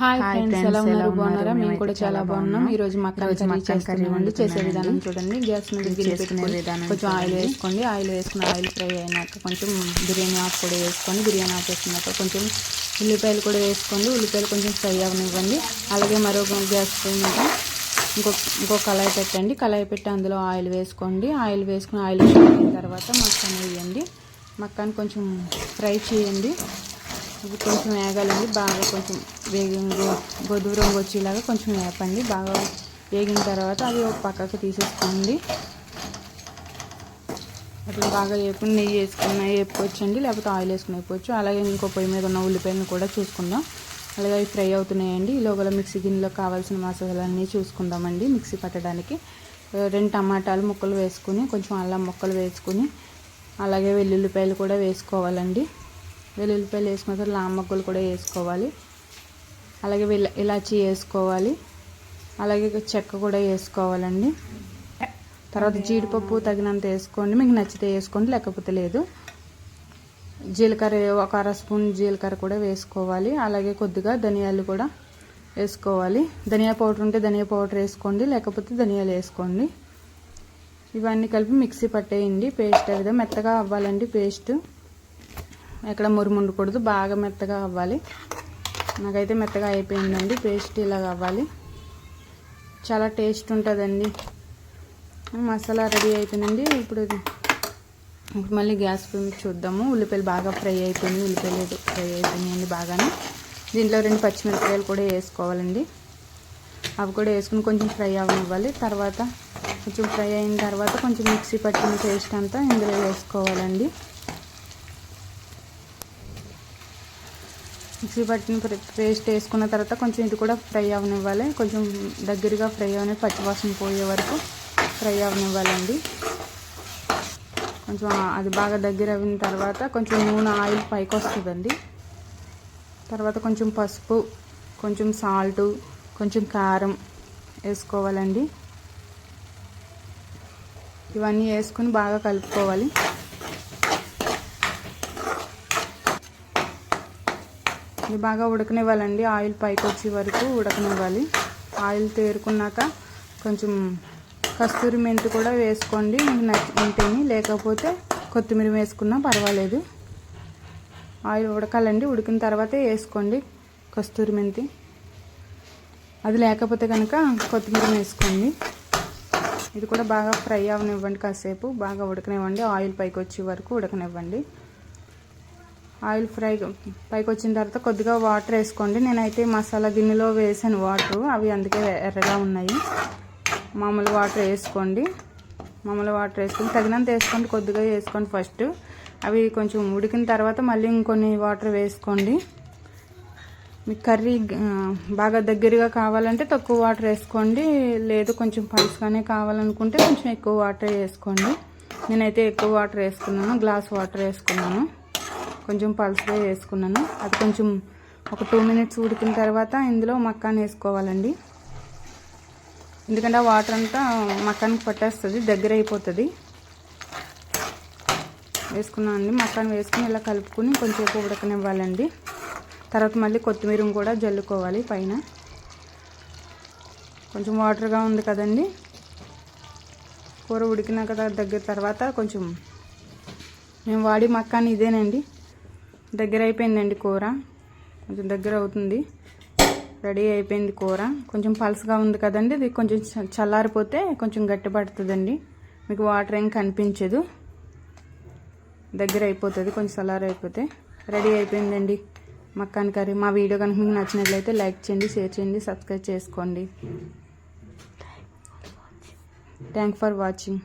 Hi friends ఎలా ఉన్నారు? బాగున్నారా? మేము కూడా చాలా బాగున్నాం. ఈ రోజు మక్కన్ ఈరోజు కర్రీ చేస్తున్నామండి చేసే. విధానం చూడండి. గ్యాస్ మీద పెట్టుకొని విధానం కొంచెం ఆయిల్. వేసుకోండి. ఆయిల్ వేసుకుని ఆయిల్ ఫ్రై అయినాక కొంచెం బిర్యానీ ఆకు కూడా వేసుకోండి బిర్యానీ ఆకు వేసుకున్నాక కొంచెం ఉల్లిపాయలు కూడా వేసుకోండి. ఉల్లిపాయలు కొంచెం ఫ్రై అవనివ్వండి. అలాగే మరో గ్యాస్ మీద ఇంకో ఇంకో కళాయి పెట్టండి. కళాయి పెట్టి అందులో ఆయిల్ వేసుకోండి. ఆయిల్ వేసుకుని ఆయిల్ అయిన తర్వాత మక్కన్ వేయండి. మక్కన్ కొంచెం ఫ్రై చేయండి. ఇది కొంచెం వేగాలండి. బాగా కొంచెం వేగంగా గోధుమ రంగు వచ్చేలాగా కొంచెం వేపండి. బాగా వేగిన తర్వాత అది ఒక పక్కకు తీసేసుకోండి. అట్లా బాగా వేపుకుని నెయ్యి వేసుకున్న వేపుకోవచ్చండి. లేకపోతే ఆయిల్ వేసుకుని వేపుకోవచ్చు. అలాగే ఇంకో పొయ్యి మీద ఉన్న ఉల్లిపాయలను కూడా చూసుకుందాం. అలాగే అవి ఫ్రై అవుతున్నాయండి. ఈ లోపల మిక్సీ గిన్నెలో కావాల్సిన మసాలాలన్నీ చూసుకుందామండి మిక్సీ పట్టడానికి. రెండు టమాటాలు ముక్కలు వేసుకుని కొంచెం అల్లం ముక్కలు వేసుకుని అలాగే వెల్లుల్లిపాయలు కూడా వేసుకోవాలండి. వెల్లుల్లిపాయలు వేసుకున్న తర్వాత లామ్ కూడా వేసుకోవాలి. అలాగే వెల్ల ఇలాచి వేసుకోవాలి. అలాగే చెక్క కూడా వేసుకోవాలండి. తర్వాత జీడిపప్పు తగినంత వేసుకోండి. మీకు నచ్చితే వేసుకోండి లేకపోతే లేదు. జీలకర్ర ఒక అర స్పూన్ జీలకర్ర కూడా వేసుకోవాలి. అలాగే కొద్దిగా ధనియాలు కూడా వేసుకోవాలి. ధనియా పౌడర్ ఉంటే ధనియా పౌడర్ వేసుకోండి లేకపోతే ధనియాలు వేసుకోండి. ఇవన్నీ కలిపి మిక్సీ పట్టేయండి. పేస్ట్ అయితే మెత్తగా అవ్వాలండి పేస్ట్. ఎక్కడ మురుముండకూడదు బాగా మెత్తగా అవ్వాలి. నాకైతే మెత్తగా అయిపోయిందండి పేస్ట్ ఇలాగ అవ్వాలి. చాలా టేస్ట్ ఉంటుందండి. మసాలా రెడీ అయిపోయిందండి ఇప్పుడు ఇప్పుడు మళ్ళీ గ్యాస్ చూద్దాము. ఉల్లిపాయలు బాగా ఫ్రై అయిపోయింది ఉల్లిపాయలు ఫ్రై అయిపోయినాయండి బాగానే. దీంట్లో రెండు పచ్చిమిరపకాయలు కూడా వేసుకోవాలండి. అవి కూడా వేసుకుని కొంచెం ఫ్రై అవ్వనివ్వాలి తర్వాత కొంచెం ఫ్రై అయిన తర్వాత కొంచెం మిక్సీ పట్టిన పేస్ట్ అంతా ఇందులో వేసుకోవాలండి. మిక్సీ పట్టిన పేస్ట్ వేసుకున్న తర్వాత కొంచెం ఇది కూడా ఫ్రై అవనివ్వాలి. కొంచెం దగ్గరగా ఫ్రై అవని పచ్చివాసన పోయే వరకు ఫ్రై అవనివ్వాలండి. కొంచెం అది బాగా దగ్గర అయిన తర్వాత కొంచెం నూనె ఆయిల్ పైకి వస్తుందండి. తర్వాత కొంచెం పసుపు కొంచెం సాల్ట్ కొంచెం కారం వేసుకోవాలండి. ఇవన్నీ వేసుకుని బాగా కలుపుకోవాలి. ఇది బాగా ఉడకనివ్వాలండి. ఆయిల్ పైకి వచ్చే వరకు ఉడకనివ్వాలి. ఆయిల్ తేరుకున్నాక కొంచెం కస్తూరి మెంతి కూడా వేసుకోండి. మీకు నచ్చుకుంటేని లేకపోతే కొత్తిమీర వేసుకున్నా పర్వాలేదు. ఆయిల్ ఉడకాలండి. ఉడికిన తర్వాతే వేసుకోండి కస్తూరి మెంతి. అది లేకపోతే కనుక కొత్తిమీర వేసుకోండి. ఇది కూడా బాగా ఫ్రై అవనివ్వండి కాసేపు. బాగా ఉడకనివ్వండి. ఆయిల్ పైకి వచ్చే వరకు ఉడకనివ్వండి. ఆయిల్ ఫ్రై పైకి వచ్చిన తర్వాత కొద్దిగా వాటర్ వేసుకోండి. నేనైతే మసాలా గిన్నెలో వేసాను వాటర్. అవి అందుకే ఎర్రగా ఉన్నాయి. మామూలు వాటర్ వేసుకోండి. మామూలు వాటర్ వేసుకొని తగినంత వేసుకోండి. కొద్దిగా వేసుకోండి ఫస్ట్. అవి కొంచెం ఉడికిన తర్వాత మళ్ళీ ఇంకొన్ని వాటర్ వేసుకోండి. మీకు కర్రీ బాగా దగ్గరగా కావాలంటే తక్కువ వాటర్ వేసుకోండి. లేదు కొంచెం పలుసుగానే కావాలనుకుంటే కొంచెం ఎక్కువ వాటర్ వేసుకోండి. నేనైతే ఎక్కువ వాటర్ వేసుకున్నాను. గ్లాస్ వాటర్ వేసుకున్నాను. కొంచెం పలుసుగా వేసుకున్నాను. అది కొంచెం ఒక టూ మినిట్స్ ఉడికిన తర్వాత ఇందులో మక్కాన్ వేసుకోవాలండి. ఎందుకంటే ఆ వాటర్ అంతా మక్కానికి పట్టేస్తుంది దగ్గర అయిపోతుంది. వేసుకున్నాను అండి. మక్కాన్ వేసుకుని ఇలా కలుపుకుని కొంచెంసేపు ఉడకనివ్వాలండి. తర్వాత మళ్ళీ కొత్తిమీర కూడా జల్లుకోవాలి పైన. కొంచెం వాటర్గా ఉంది కదండి. కూర ఉడికినాక దగ్గర తర్వాత కొంచెం మేము వాడి మక్కాని ఇదేనండి. దగ్గర అయిపోయిందండి కూర. కొంచెం దగ్గర అవుతుంది. రెడీ అయిపోయింది కూర. కొంచెం పల్స్గా ఉంది కదండి ఇది కొంచెం చ- చల్లారిపోతే కొంచెం గట్టి పడుతుందండి. మీకు వాటర్ ఏం కనిపించదు. దగ్గర అయిపోతుంది కొంచెం చల్లారి అయిపోతే రెడీ అయిపోయిందండి మక్కాన్ కర్రీ. మా వీడియో కనుక మీకు నచ్చినట్లయితే లైక్ చేయండి షేర్ చేయండి సబ్స్క్రైబ్ చేసుకోండి. Thank for watching